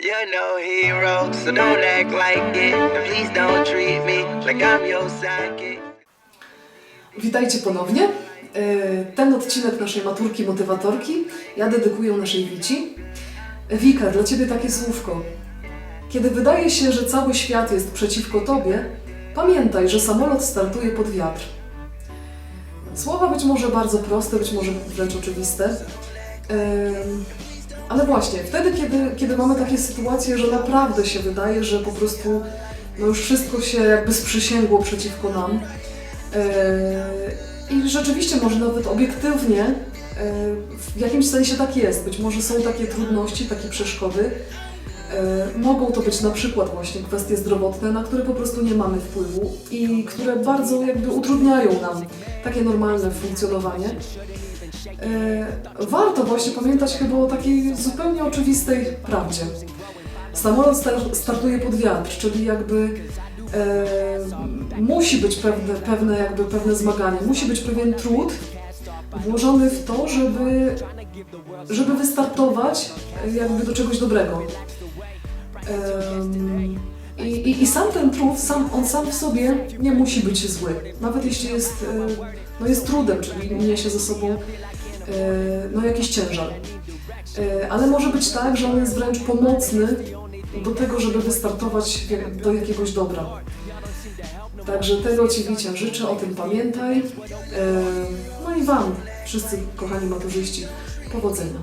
You're no hero, so don't act like it. Please don't treat me like I'm your sidekick. Witajcie ponownie. E, Ten odcinek naszej maturki motywatorki ja dedykuję naszej Wici. Wika, dla Ciebie takie słówko. Kiedy wydaje się, że cały świat jest przeciwko Tobie, pamiętaj, że samolot startuje pod wiatr. Słowa być może bardzo proste, być może wręcz oczywiste. Ale właśnie, wtedy, kiedy, kiedy mamy takie sytuacje, że naprawdę się wydaje, że po prostu no już wszystko się jakby sprzysięgło przeciwko nam, Yy, I rzeczywiście może nawet obiektywnie yy, w jakimś sensie tak jest. Być może są takie trudności, takie przeszkody. Yy, Mogą to być na przykład właśnie kwestie zdrowotne, na które po prostu nie mamy wpływu i które bardzo jakby utrudniają nam takie normalne funkcjonowanie. Yy, Warto właśnie pamiętać chyba o takiej zupełnie oczywistej prawdzie. Samolot star- startuje pod wiatr, czyli jakby e, musi być pewne, pewne, jakby pewne zmaganie, musi być pewien trud włożony w to, żeby, żeby wystartować e, jakby do czegoś dobrego. I, i, I sam ten trud, sam, on sam w sobie nie musi być zły. Nawet jeśli jest, e, no jest trudem, czyli niesie ze sobą e, no jakiś ciężar. E, Ale może być tak, że on jest wręcz pomocny do tego, żeby wystartować do jakiegoś dobra. Także tego Ci Wicia życzę, o tym pamiętaj. No i Wam, wszyscy kochani maturzyści, powodzenia.